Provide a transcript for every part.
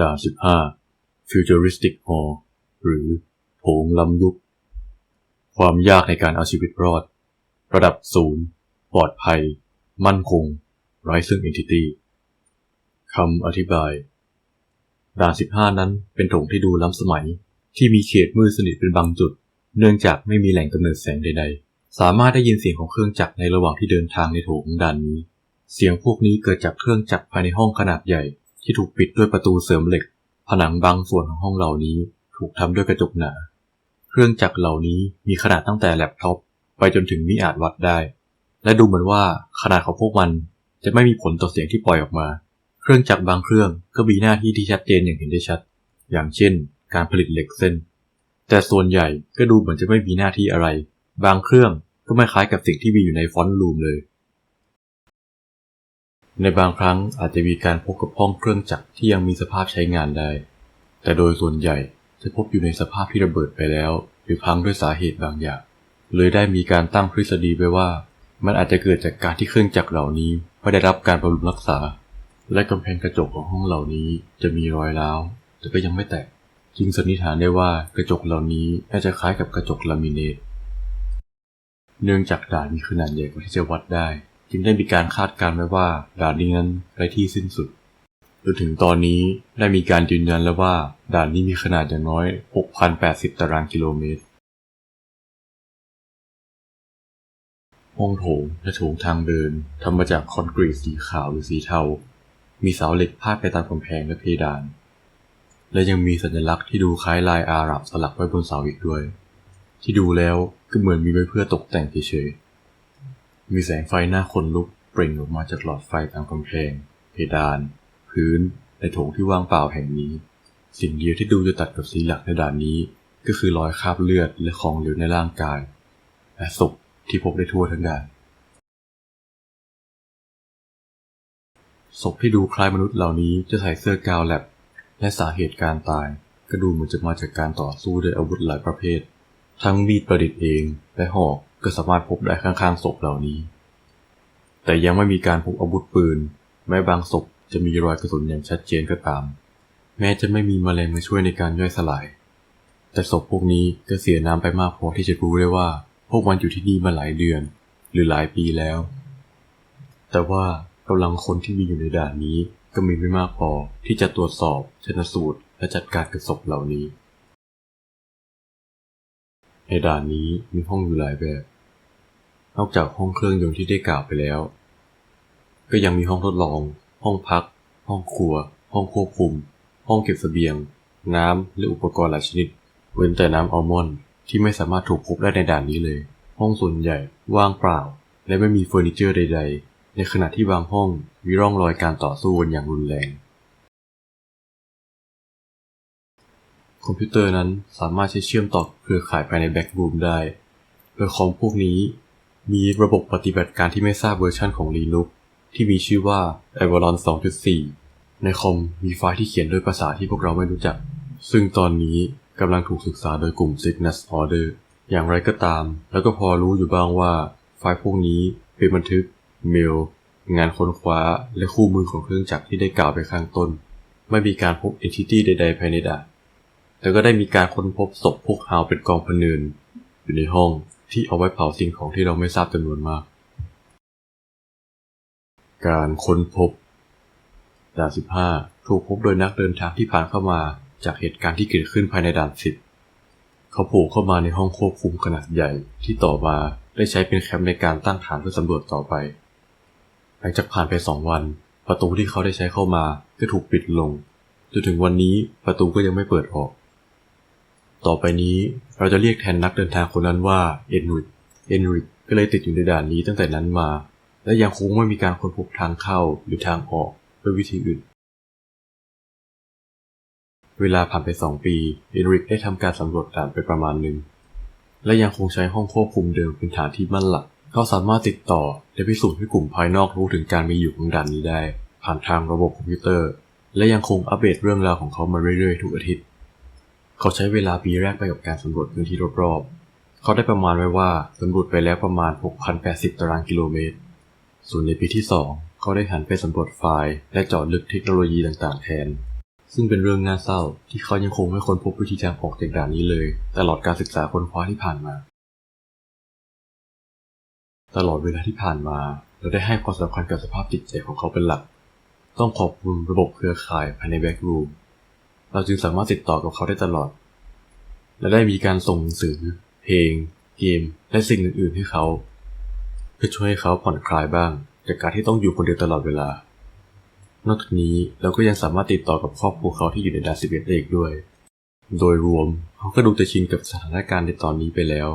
ด่าน15 Futuristic Hall หรือโถงล้ำยุค ความยากในการเอาชีวิตรอด ระดับศูนย์ ปลอดภัย มั่นคง ไร้ซึ่ง entity คำอธิบาย ด่าน15นั้นเป็นโถงที่ดูล้ำสมัย ที่มีเขตมืดสนิทเป็นบางจุด เนื่องจากไม่มีแหล่งกำเนิดแสงใด ๆ สามารถได้ยินเสียงของเครื่องจักรในระหว่างที่เดินทางในโถงด่านนี้ เสียงพวกนี้เกิดจากเครื่องจักรภายในห้องขนาดใหญ่ ที่ถูกปิดด้วยประตูเสริมเหล็ก ผนังบางส่วนของห้องเหล่านี้ถูกทำด้วยกระจกหนา เครื่องจักรเหล่านี้มีขนาดตั้งแต่แล็ปท็อปไปจนถึงมิอาจวัดได้ และดูเหมือนว่าขนาดของพวกมันจะไม่มีผลต่อเสียงที่ปล่อยออกมา เครื่องจักรบางเครื่องก็มีหน้าที่ที่ชัดเจนอย่างเห็นได้ชัด อย่างเช่น การผลิตเหล็กเส้น แต่ส่วนใหญ่ก็ดูเหมือนจะไม่มีหน้าที่อะไร บางเครื่องก็ไม่คล้ายกับสิ่งที่มีอยู่ในฟอนต์รูมเลย ในบางครั้งอาจจะมีการพบกับห้องเครื่องจักรที่ยังมีสภาพใช้งานได้ แต่โดยส่วนใหญ่จะพบอยู่ในสภาพที่ระเบิดไปแล้ว หรือพังด้วยสาเหตุบางอย่าง เลยได้มีการตั้งทฤษฎีไว้ว่า มันอาจจะเกิดจากการที่เครื่องจักรเหล่านี้ไม่ได้รับการบำรุงรักษา และกำแพงกระจกของห้องเหล่านี้จะมีรอยร้าวแต่ก็ยังไม่แตก จึงสันนิษฐานได้ว่ากระจกเหล่านี้น่าจะคล้ายกับกระจกลามิเนต เนื่องจากด่านมีขนาดใหญ่กว่าที่จะวัดได้ จึงได้มีการคาดการณ์ไว้ว่าด่านนี้นั้นไร้ที่สิ้นสุด จนถึงตอนนี้ได้มีการยืนยันแล้วว่าด่านนี้มีขนาดอย่างน้อย 6,080 ตารางกิโลเมตร ห้องโถงและโถงทางเดินทำมาจากคอนกรีตสีขาวหรือสีเทา มีเสาเหล็กพาดไปตามกำแพงและเพดาน และยังมีสัญลักษณ์ที่ดูคล้ายลายอาหรับสลักไว้บนเสาอีกด้วย ที่ดูแล้วก็เหมือนมีไว้เพื่อตกแต่งเฉยๆ มีแสงไฟหน้าคนลุกเปล่งออกมาจากหลอดไฟตามกำแพง เพดาน พื้นในโถงที่ว่างเปล่าแห่งนี้ สิ่งเดียวที่ดูจะตัดกับสีหลักในด่านนี้ ก็คือรอยคราบเลือดและของเหลวในร่างกาย และศพที่พบได้ทั่วทั้งด่านศพที่ดูคล้ายมนุษย์เหล่านี้จะใส่เสื้อกาวแลบและสาเหตุการตาย ก็ดูเหมือนจะมาจากการต่อสู้ด้วยอาวุธหลายประเภท ทั้งมีดประดิษฐ์เองและหอก ก็สามารถพบได้ข้างๆศพเหล่านี้ แต่ยังไม่มีการพบอาวุธปืน แม้บางศพจะมีรอยกระสุนอย่างชัดเจนก็ตาม แม้จะไม่มีมแมลงมาช่วยในการย่อยสลาย แต่ศพพวกนี้ก็เสียน้ำไปมากพอที่จะรู้ได้ว่า พวกมันอยู่ที่นี่มาหลายเดือน หรือหลายปีแล้ว แต่ว่ากำลังคนที่มีอยู่ในด่านนี้ก็มีไม่มากพอที่จะตรวจสอบชนสูตรและจัดการกับศพเหล่านี้ในด่านนี้มีห้องอยู่หลายแบบ นอกจากห้องเครื่องยนต์ที่ได้กล่าวไปแล้ว ก็ยังมีห้องทดลอง ห้องพัก ห้องครัว ห้องควบคุม ห้องเก็บเสบียง น้ำและอุปกรณ์หลายชนิด เว้นแต่น้ำอัลมอนด์ที่ไม่สามารถถูกพบได้ในด่านนี้เลย ห้องส่วนใหญ่ว่างเปล่า และไม่มีเฟอร์นิเจอร์ใด ๆ ในขณะที่บางห้องมีร่องรอยการต่อสู้กันอย่างรุนแรง คอมพิวเตอร์นั้นสามารถใช้เชื่อมต่อเครือข่ายภายในแบ็กรูมได้ โดยคอมพวกนี้ มีระบบปฏิบัติการที่ไม่ทราบเวอร์ชันของ Linux ที่มีชื่อว่า Avalon 2.4 ในคอมมีไฟล์ที่เขียนด้วยภาษาที่พวกเราไม่รู้จัก ซึ่งตอนนี้กำลังถูกศึกษาโดยกลุ่ม Cygnus Order อย่างไรก็ตาม แล้วก็พอรู้อยู่บ้างว่า ไฟล์พวกนี้เป็นบันทึก เมล งานค้นคว้า และคู่มือของเครื่องจักรที่ได้กล่าวไปข้างต้น ไม่มีการพบ entity ใด ๆ ภายในดาแต่ก็ได้มีการค้นพบศพพวกฮาวเป็นกองพเนินอยู่ในห้อง ที่เอาไว้เผาสิ่งของที่เราไม่ทราบจำนวนมาก การค้นพบด่าน15 ถูกพบโดยนักเดินทางที่ผ่านเข้ามาจากเหตุการณ์ที่เกิดขึ้นภายในด่าน10 เขาผล่เข้ามาในห้องควบคุมขนาดใหญ่ที่ต่อมาได้ใช้เป็นแคมป์ในการตั้งฐานเพื่อสำรวจต่อไป หลังจากผ่านไป2วัน ประตูที่เขาได้ใช้เข้ามาก็ถูกปิดลง จนถึงวันนี้ประตูก็ยังไม่เปิดออก ต่อไปนี้เราจะเรียกแทนนักเดินทางคนนั้นว่าเอ็นริกเอ็นริกก็เลยติดอยู่ในด่านนี้ตั้งแต่นั้นมา และยังคงไม่มีการค้นพบทางเข้าหรือทางออกด้วยวิธีอื่น เวลาผ่านไปสองปี เอ็นริกได้ทำการสำรวจด่านไปประมาณหนึ่ง และยังคงใช้ห้องควบคุมเดิมเป็นฐานที่มั่นหลัก เขาสามารถติดต่อและพิสูจน์ให้กลุ่มภายนอกรู้ถึงการมีอยู่ของด่านนี้ได้ ผ่านทางระบบคอมพิวเตอร์ และยังคงอัปเดตเรื่องราวของเขามาเรื่อยๆทุกอาทิตย์ เขาใช้เวลาปีแรกไปกับการสำรวจพื้นที่รอบๆ เขาได้ประมาณไว้ว่าสำรวจไปแล้วประมาณ 6,080 ตารางกิโลเมตร ส่วนในปีที่ 2 เขาได้หันไปสำรวจไฟล์ และเจาะลึกเทคโนโลยีต่างๆ แทน ซึ่งเป็นเรื่องน่าเศร้าที่เขายังคงไม่ค้นพบวิธีทางออกจากด่านนี้เลย ตลอดการศึกษาค้นคว้าที่ผ่านมา ตลอดเวลาที่ผ่านมาเราได้ให้ความสำคัญกับสภาพจิตใจของเขาเป็นหลัก ต้องขอบคุณระบบเครือข่ายภายในแบ็กรูม เราจึงสามารถติดต่อกับเขาได้ตลอด และได้มีการส่งหนังสือ เพลง เกม และสิ่งอื่น ๆ ให้เขา เพื่อช่วยให้เขาผ่อนคลายบ้าง จากการที่ต้องอยู่คนเดียวตลอดเวลา นอกจากนี้เราก็ยังสามารถติดต่อกับครอบครัวเขาที่อยู่ในดาสิบเอ็ดเอกด้วย โดยรวมเขาก็ดูจะชินกับสถานการณ์ในตอนนี้ไปแล้ว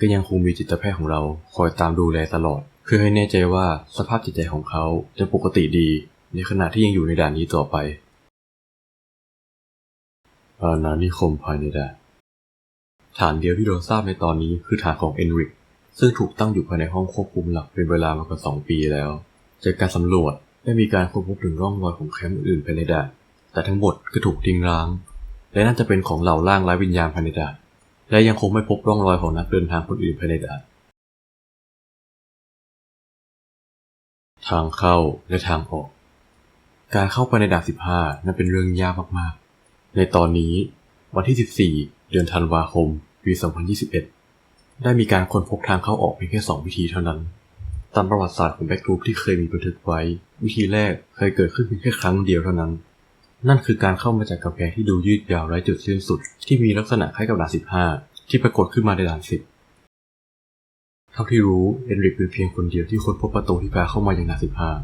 ก็ยังคงมีจิตแพทย์ของเราคอยตามดูแลตลอด เพื่อให้แน่ใจว่าสภาพจิตใจของเขาจะปกติดี ในขณะที่ยังอยู่ในด่านนี้ต่อไป อาณานิคมภายในแดนฐานเดียวที่เราทราบในตอนนี้คือฐานของเอนริก ซึ่งถูกตั้งอยู่ภายในห้องควบคุมหลักเป็นเวลามากว่าสองปีแล้ว จากการสำรวจได้มีการค้นพบถึงร่องรอยของแคมป์อื่นภายในแดนแต่ทั้งหมดก็ถูกทิ้งร้าง และน่าจะเป็นของเหล่าล่างไร้วิญญาณภายในแดนและยังคงไม่พบร่องรอยของนักเดินทางคนอื่นภายในแดนทางเข้าและทางออก การเข้าไปในด่าน15 นั้นเป็นเรื่องยากมากๆ ในตอนนี้วันที่ 14 เดือนธันวาคม ปี 2021 ได้มีการค้นพบทางเข้าออกเพียงแค่ 2 วิธีเท่านั้น ตามประวัติศาสตร์ของแบ็กกรุ๊ปที่เคยมีบันทึกไว้ วิธีแรกเคยเกิดขึ้นเพียงแค่ครั้งเดียวเท่านั้น นั่นคือการเข้ามาจากกำแพงที่ดูยืดยาวไร้จุดสิ้นสุด ที่มีลักษณะคล้ายกับด่าน15 ที่ปรากฏขึ้นมาในด่าน10 เท่าที่รู้เอนริกเป็นเพียงคนเดียวที่ค้นพบประตูที่พาเข้ามาอย่างด่าน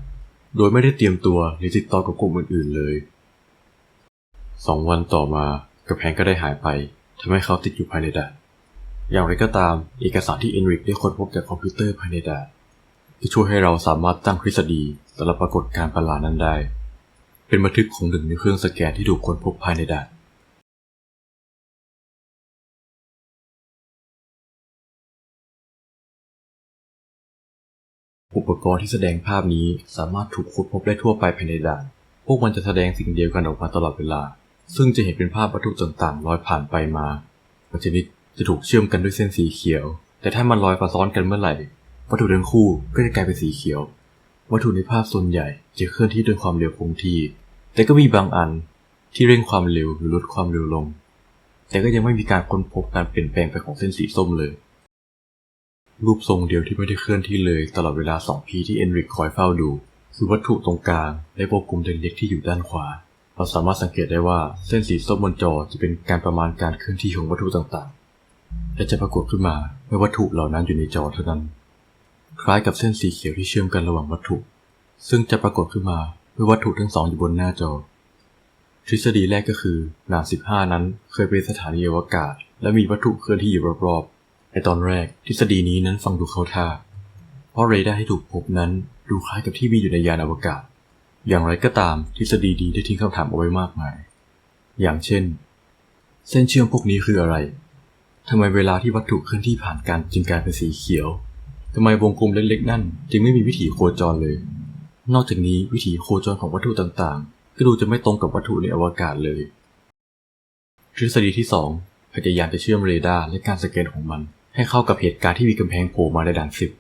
15 โดยไม่ได้เตรียมตัวหรือติดต่อกับกลุ่มอื่นๆเลย สองวันต่อมากระแพงก็ได้หายไปทำให้เขาติดอยู่ภายในด่านอย่างไรก็ตามเอกสารที่เอนริกได้ค้นพบจากคอมพิวเตอร์ภายในด่านที่ช่วยให้เราสามารถตั้งทฤษฎีสำหรับปรากฏการณ์ประหลาดนั้นได้ เป็นบันทึกของหนึ่งในเครื่องสแกนที่ถูกค้นพบภายในด่านอุปกรณ์ที่แสดงภาพนี้สามารถถูกค้นพบได้ทั่วไปภายในด่าน พวกมันจะแสดงสิ่งเดียวกันออกมาตลอดเวลา ซึ่งจะเห็นเป็นภาพวัตถุต่างๆลอยผ่านไปมาบางชนิดจะถูกเชื่อมกันด้วยเส้นสีเขียว แต่ถ้ามันลอยประซ้อนกันเมื่อไหร่ วัตถุทั้งคู่ก็จะกลายเป็นสีเขียว วัตถุในภาพส่วนใหญ่จะเคลื่อนที่ด้วยความเร็วคงที่ แต่ก็มีบางอันที่เร่งความเร็วหรือลดความเร็วลง แต่ก็ยังไม่มีการค้นพบการเปลี่ยนแปลงไปของเส้นสีส้มเลย รูปทรงเดียวที่ไม่ได้เคลื่อนที่เลยตลอดเวลา2ปีที่เอนริกคอยเฝ้าดู คือวัตถุตรงกลางและวงกลมเล็กๆที่อยู่ด้านขวา เราสามารถสังเกตได้ว่าเส้นสีส้มบนจอจะเป็นการประมาณการเคลื่อนที่ของวัตถุต่างๆ และจะปรากฏขึ้นมาเมื่อวัตถุเหล่านั้นอยู่ในจอเท่านั้น คล้ายกับเส้นสีเขียวที่เชื่อมกันระหว่างวัตถุ ซึ่งจะปรากฏขึ้นมาเมื่อวัตถุทั้งสองอยู่บนหน้าจอ ทฤษฎีแรกก็คือด่าน15นั้นเคยเป็นสถานีอวกาศ และมีวัตถุเคลื่อนที่อยู่รอบๆในตอนแรกทฤษฎีนี้นั้นฟังดูเข้าท่า เพราะเรดาร์ที่ถูกพบนั้นดูคล้ายกับที่มีอยู่ในยานอวกาศ อย่างไรก็ตามทฤษฎีดีได้ทิ้งคำถามเอาไว้มากมาย อย่างเช่น เส้นเชื่อมพวกนี้คืออะไรทำไมเวลาที่วัตถุเคลื่อนที่ผ่านกันจึงกลายเป็นสีเขียวทำไมวงกลมเล็กๆนั่น จึงไม่มีวิถีโคจรเลย นอกจากนี้วิถีโคจรของวัตถุต่างๆ ก็ดูจะไม่ตรงกับวัตถุในอวกาศเลย ทฤษฎีที่ 2 พยายามจะเชื่อมเรดาร์และการสแกนของมัน ให้เข้ากับเหตุการณ์ที่มีกำแพงโผล่มาในด่านสิบ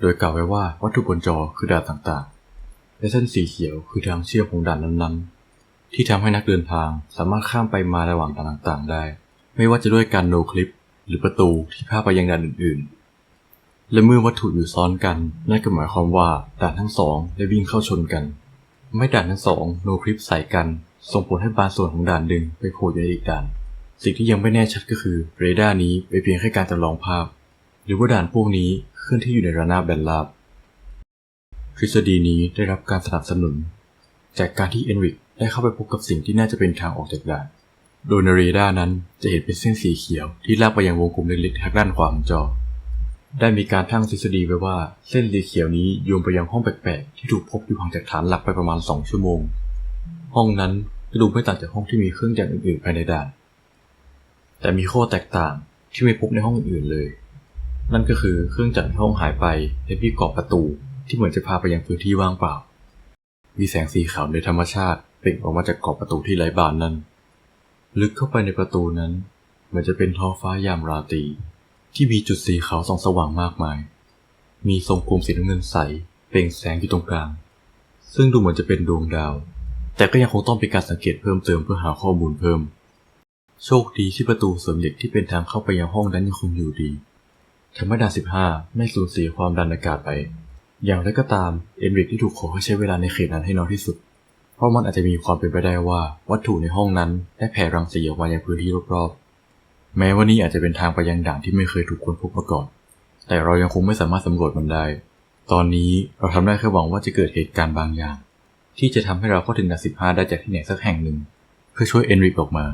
โดยกล่าวไว้ว่าวัตถุบนจอคือด่านต่างๆ และเส้นสีเขียวคือทางเชื่อมของด่านนั้นๆ ที่ทำให้นักเดินทางสามารถข้ามไปมาระหว่างด่านต่างๆ ได้ ไม่ว่าจะด้วยการโนคลิป หรือประตูที่พาไปยังด่านอื่นๆ และเมื่อวัตถุอยู่ซ้อนกัน นั่นก็หมายความว่าด่านทั้งสองได้วิ่งเข้าชนกัน ไม่ด่านทั้งสองโนคลิปใส่กัน ส่งผลให้บางส่วนของด่านดึงไปโผล่อยู่ในอีกด่าน สิ่งที่ยังไม่แน่ชัดก็คือเรดาร์นี้เป็นเพียงแค่การจำลองภาพ หรือว่าด่านพวกนี้เคลื่อนที่อยู่ในระนาบแบนราบ ทฤษฎีนี้ได้รับการสนับสนุน จากการที่เอนริกได้เข้าไปพบกับสิ่งที่น่าจะเป็นทางออกจากด่าน โดยในเรดาร์นั้นจะเห็นเป็นเส้นสีเขียวที่ลากไปยังวงกลมเล็กๆทางด้านขวาของจอ ได้มีการตั้งทฤษฎีไว้ว่าเส้นสีเขียวนี้โยงไปยังห้องแปลกๆที่ถูกพบอยู่ห่างจากฐานหลักไปประมาณ 2 ชั่วโมง ห้องนั้นก็ดูไม่ต่างจากห้องที่มีเครื่องจักรอื่นๆภายในด่าน แต่มีข้อแตกต่างที่ไม่พบในห้องอื่นเลย นั่นก็คือเครื่องจักรในห้องหายไปและมีกอบประตู ที่เหมือนจะพาไปยังพื้นที่ว่างเปล่า มีแสงสีขาวในธรรมชาติเปล่งออกมาจากกรอบประตูที่ไร้บานนั้น ลึกเข้าไปในประตูนั้นเหมือนจะเป็นท้องฟ้ายามราตรีที่มีจุดสีขาวส่องสว่างมากมาย มีทรงกลมสีน้ำเงินใสเปล่งแสงอยู่ตรงกลาง ซึ่งดูเหมือนจะเป็นดวงดาว แต่ก็ยังคงต้องเป็นการสังเกตเพิ่มเติมเพื่อหาข้อมูลเพิ่ม โชคดีที่ประตูเสริมเหล็กที่เป็นทางเข้าไปยังห้องนั้นยังคงอยู่ดีทำให้ด่าน15ไม่สูญเสียความดันอากาศไป อย่างไรก็ตามเอนริกที่ถูกขอให้ใช้เวลาในเขตนั้นให้น้อยที่สุด เพราะมันอาจจะมีความเป็นไปได้ว่าวัตถุในห้องนั้นได้แผ่รังสีออกมายังพื้นที่รอบๆ แม้ว่านี่อาจจะเป็นทางไปยังด่านที่ไม่เคยถูกค้นพบมาก่อน แต่เรายังคงไม่สามารถสำรวจมันได้ ตอนนี้เราทำได้แค่หวังว่าจะเกิดเหตุการณ์บางอย่าง ที่จะทำให้เราเข้าถึงด่าน15ได้จากที่ไหนสักแห่งหนึ่ง เพื่อช่วยเอนริกออกมา